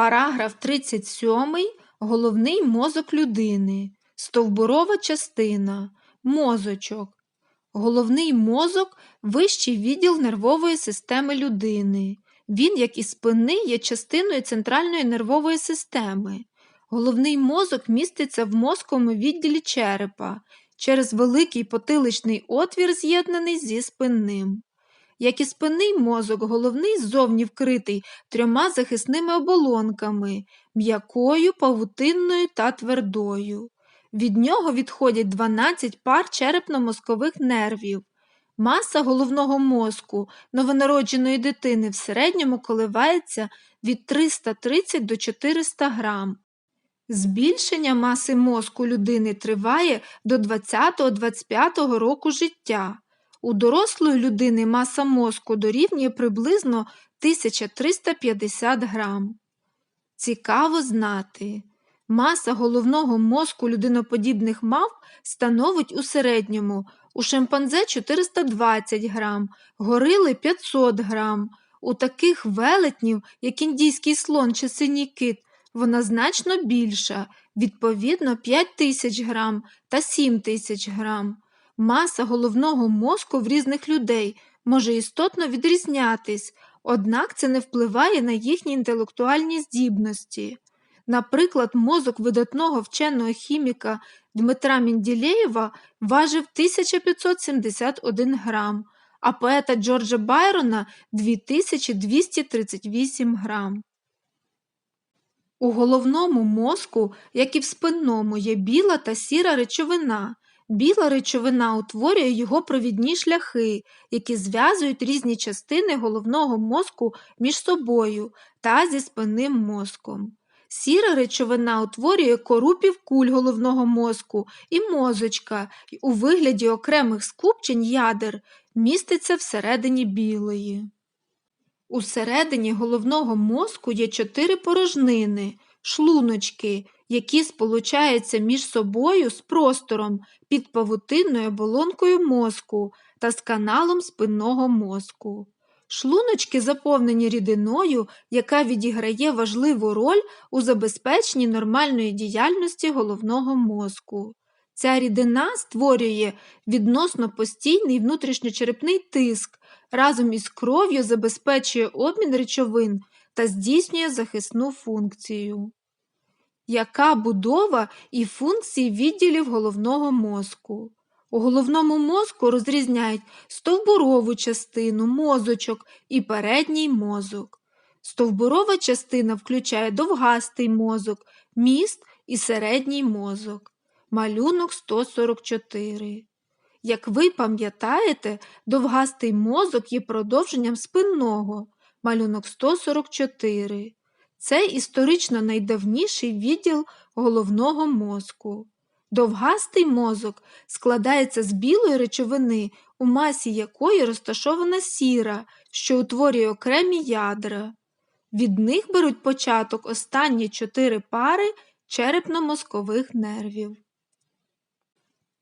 Параграф 37. Головний мозок людини. Стовбурова частина. Мозочок. Головний мозок вищий відділ нервової системи людини. Він, як і спинний, є частиною центральної нервової системи. Головний мозок міститься в мозковому відділі черепа через великий потиличний отвір, з'єднаний зі спинним. Як і спинний мозок, головний ззовні вкритий трьома захисними оболонками м'якою, павутинною та твердою. Від нього відходять 12 пар черепно-мозкових нервів. Маса головного мозку новонародженої дитини в середньому коливається від 330 до 400 грам. Збільшення маси мозку людини триває до 20-25 року життя. У дорослої людини маса мозку дорівнює приблизно 1350 грам. Цікаво знати. Маса головного мозку людиноподібних мавп становить у середньому у шимпанзе 420 грам, горили 500 грам. У таких велетнів, як індійський слон чи синій кит, вона значно більша, відповідно 5 тисяч грам та 7 тисяч грам. Маса головного мозку в різних людей може істотно відрізнятись, однак це не впливає на їхні інтелектуальні здібності. Наприклад, мозок видатного вченого хіміка Дмитра Мінділеєва важив 1571 грам, а поета Джорджа Байрона 2238 грам. У головному мозку, як і в спинному, є біла та сіра речовина. Біла речовина утворює його провідні шляхи, які зв'язують різні частини головного мозку між собою та зі спинним мозком. Сіра речовина утворює кору півкуль головного мозку і мозочка і у вигляді окремих скупчень ядер міститься всередині білої. Усередині головного мозку є чотири порожнини, шлуночки, які сполучаються між собою з простором під павутинною оболонкою мозку та з каналом спинного мозку. Шлуночки заповнені рідиною, яка відіграє важливу роль у забезпеченні нормальної діяльності головного мозку. Ця рідина створює відносно постійний внутрішньочерепний тиск, разом із кров'ю забезпечує обмін речовин та здійснює захисну функцію. Яка будова і функції відділів головного мозку? У головному мозку розрізняють стовбурову частину, мозочок і передній мозок. Стовбурова частина включає довгастий мозок, міст і середній мозок. Малюнок 144. Як ви пам'ятаєте, довгастий мозок є продовженням спинного. Малюнок 144. Це історично найдавніший відділ головного мозку. Довгастий мозок складається з білої речовини, у масі якої розташована сіра, що утворює окремі ядра. Від них беруть початок останні чотири пари черепно-мозкових нервів.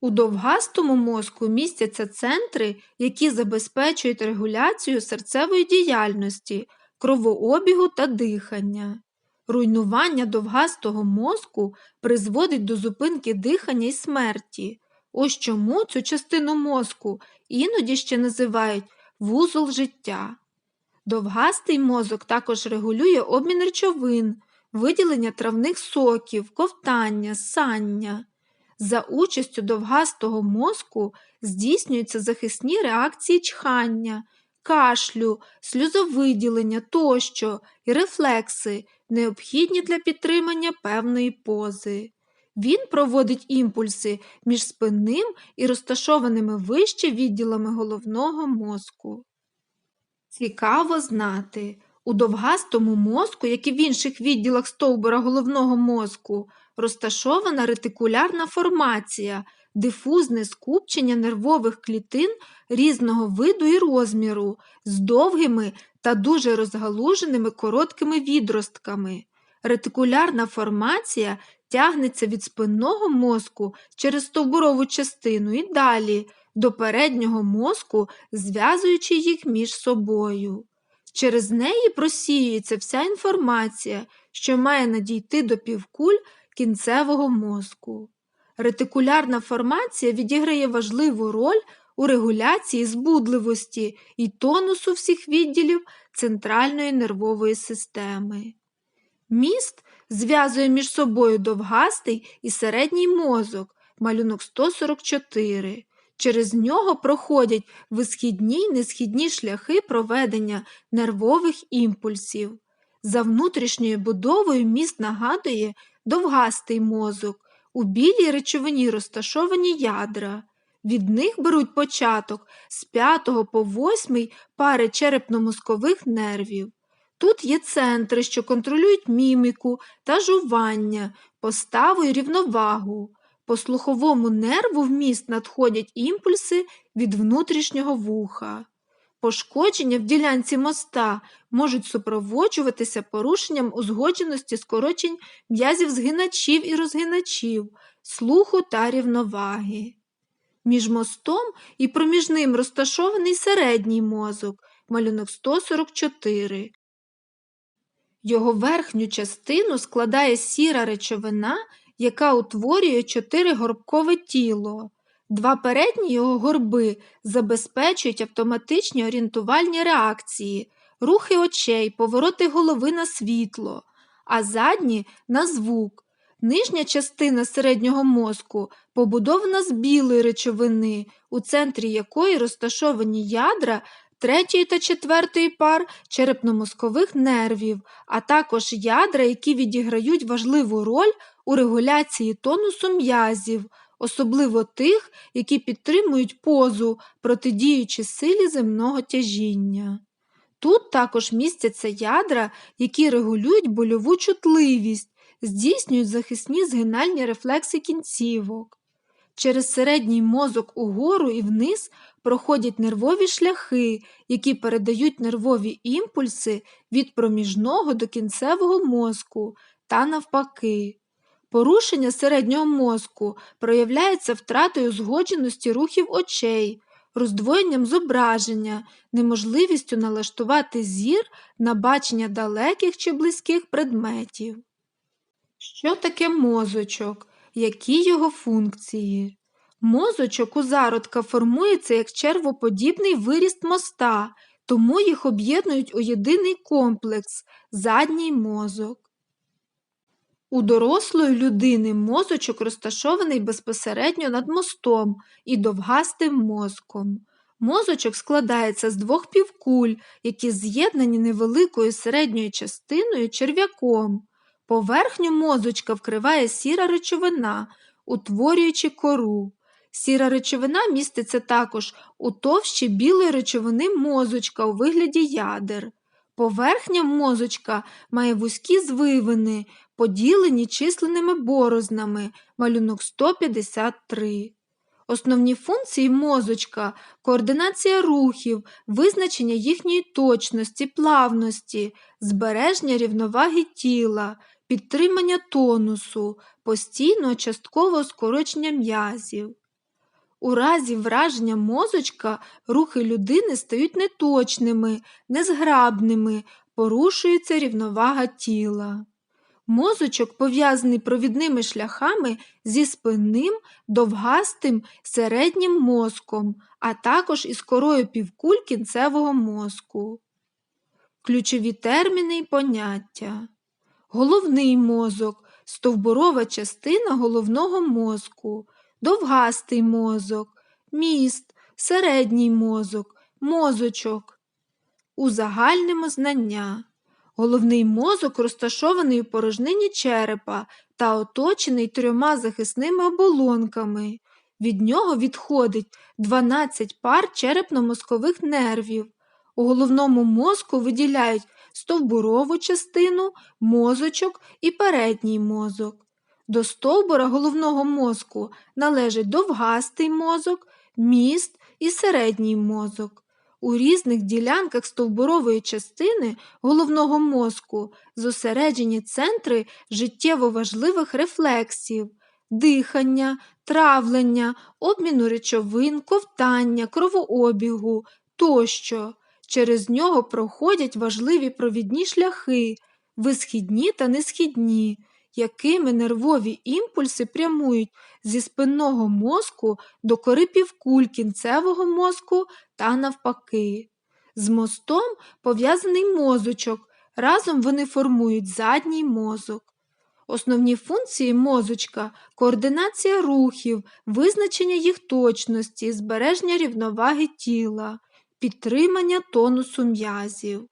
У довгастому мозку містяться центри, які забезпечують регуляцію серцевої діяльності, кровообігу та дихання. Руйнування довгастого мозку призводить до зупинки дихання і смерті. Ось чому цю частину мозку іноді ще називають вузол життя. Довгастий мозок також регулює обмін речовин, виділення травних соків, ковтання, сання. За участю довгастого мозку здійснюються захисні реакції чхання, кашлю, сльозовиділення тощо і рефлекси, необхідні для підтримання певної пози. Він проводить імпульси між спинним і розташованими вище відділами головного мозку. Цікаво знати, у довгастому мозку, як і в інших відділах стовбура головного мозку, розташована ретикулярна формація, дифузне скупчення нервових клітин різного виду і розміру, з довгими та дуже розгалуженими короткими відростками. Ретикулярна формація тягнеться від спинного мозку через стовбурову частину і далі до переднього мозку, зв'язуючи їх між собою. Через неї просіюється вся інформація, що має надійти до півкуль кінцевого мозку. Ретикулярна формація відіграє важливу роль у регуляції збудливості і тонусу всіх відділів центральної нервової системи. Міст зв'язує між собою довгастий і середній мозок, малюнок 144. Через нього проходять висхідні й несхідні шляхи проведення нервових імпульсів. За внутрішньою будовою міст нагадує довгастий мозок, у білій речовині розташовані ядра. Від них беруть початок з 5 по 8 пари черепно-мозкових нервів. Тут є центри, що контролюють міміку та жування, поставу і рівновагу. По слуховому нерву в міст надходять імпульси від внутрішнього вуха. Пошкодження в ділянці моста можуть супроводжуватися порушенням узгодженості скорочень м'язів згиначів і розгиначів, слуху та рівноваги. Між мостом і проміжним розташований середній мозок, малюнок 144. Його верхню частину складає сіра речовина, яка утворює чотиригорбкове тіло. Два передні його горби забезпечують автоматичні орієнтувальні реакції, рухи очей, повороти голови на світло, а задні на звук. Нижня частина середнього мозку побудована з білої речовини, у центрі якої розташовані ядра третьої та четвертої пар черепно-мозкових нервів, а також ядра, які відіграють важливу роль у регуляції тонусу м'язів, особливо тих, які підтримують позу, протидіючи силі земного тяжіння. Тут також містяться ядра, які регулюють больову чутливість, здійснюють захисні згинальні рефлекси кінцівок. Через середній мозок угору і вниз проходять нервові шляхи, які передають нервові імпульси від проміжного до кінцевого мозку та навпаки. Порушення середнього мозку проявляється втратою згодженості рухів очей, роздвоєнням зображення, неможливістю налаштувати зір на бачення далеких чи близьких предметів. Що таке мозочок? Які його функції? Мозочок у зародка формується як червоподібний виріст моста, тому їх об'єднують у єдиний комплекс задній мозок. У дорослої людини мозочок розташований безпосередньо над мостом і довгастим мозком. Мозочок складається з двох півкуль, які з'єднані невеликою середньою частиною черв'яком. Поверхню мозочка вкриває сіра речовина, утворюючи кору. Сіра речовина міститься також у товщі білої речовини мозочка у вигляді ядер. Поверхня мозочка має вузькі звивини, поділені численними борознами, малюнок 153. Основні функції мозочка координація рухів, визначення їхньої точності, плавності, збереження рівноваги тіла, підтримання тонусу, постійного часткового скорочення м'язів. У разі враження мозочка рухи людини стають неточними, незграбними, порушується рівновага тіла. Мозочок пов'язаний провідними шляхами зі спинним, довгастим середнім мозком, а також із корою півкуль кінцевого мозку. Ключові терміни і поняття. Головний мозок стовбурова частина головного мозку довгастий мозок, міст, середній мозок, мозочок. Узагальнимо знання. Головний мозок розташований у порожнині черепа та оточений трьома захисними оболонками. Від нього відходить 12 пар черепно-мозкових нервів. У головному мозку виділяють стовбурову частину, мозочок і передній мозок. До стовбура головного мозку належить довгастий мозок, міст і середній мозок. У різних ділянках стовбурової частини головного мозку зосереджені центри життєво важливих рефлексів, дихання, травлення, обміну речовин, ковтання, кровообігу тощо. Через нього проходять важливі провідні шляхи, висхідні та несхідні, якими нервові імпульси прямують зі спинного мозку до кори півкуль кінцевого мозку та навпаки. З мостом пов'язаний мозочок, разом вони формують задній мозок. Основні функції мозочка координація рухів, визначення їх точності, збереження рівноваги тіла, підтримання тонусу м'язів.